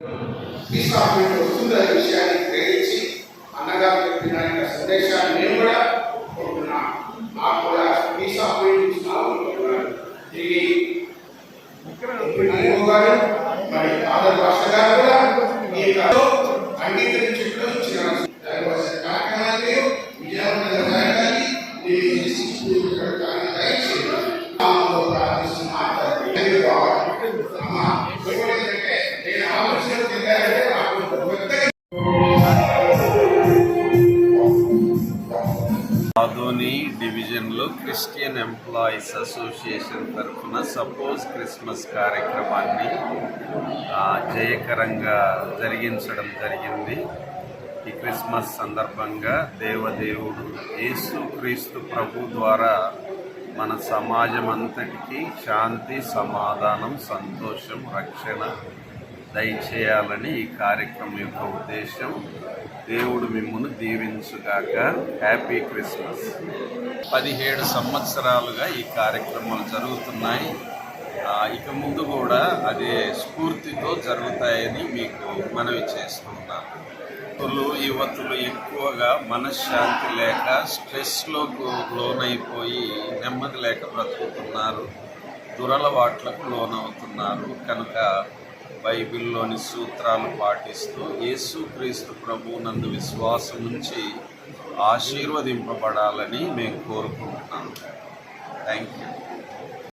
తీసుకురావడం వస్తుందనే విషయాన్ని గ్రహించి అన్నగారు చెప్పిన యొక్క సందేశాన్ని కూడా కోరుకున్నాం మాకు కూడా పీస్ ఆఫ్ తిరిగి గారు మరి ఆదర్ భాష గారు కూడా ఈ యొక్క ఆధోని డివిజన్లో క్రిస్టియన్ ఎంప్లాయీస్ అసోసియేషన్ తరఫున సపోజ్ క్రిస్మస్ కార్యక్రమాన్ని జయకరంగా జరిగించడం జరిగింది. ఈ క్రిస్మస్ సందర్భంగా దేవదేవుడు యేసు క్రీస్తు ప్రభు ద్వారా మన సమాజం అంతటికీ శాంతి సమాధానం సంతోషం రక్షణ దయచేయాలని ఈ కార్యక్రమం యొక్క ఉద్దేశం దేవుడు మిమ్మల్ని దీవించుగాక. హ్యాపీ క్రిస్మస్ పదిహేడు సంవత్సరాలుగా ఈ కార్యక్రమాలు జరుగుతున్నాయి. ఇక ముందు కూడా అదే స్ఫూర్తితో జరుగుతాయని మీకు మనవి చేస్తున్నాను యువతులు యువతులు ఎక్కువగా మనశ్శాంతి లేక స్ట్రెస్లోకి లోనైపోయి నెమ్మది లేక బ్రతుకుతున్నారు. దురలవాట్లకు లోనవుతున్నారు. కనుక బైబిల్లోని సూత్రాలు పాటిస్తూ యేసుక్రీస్తు ప్రభు నందు విశ్వాసం ఉంచి ఆశీర్వదింపబడాలని మేము కోరుకుంటున్నాం. Thank you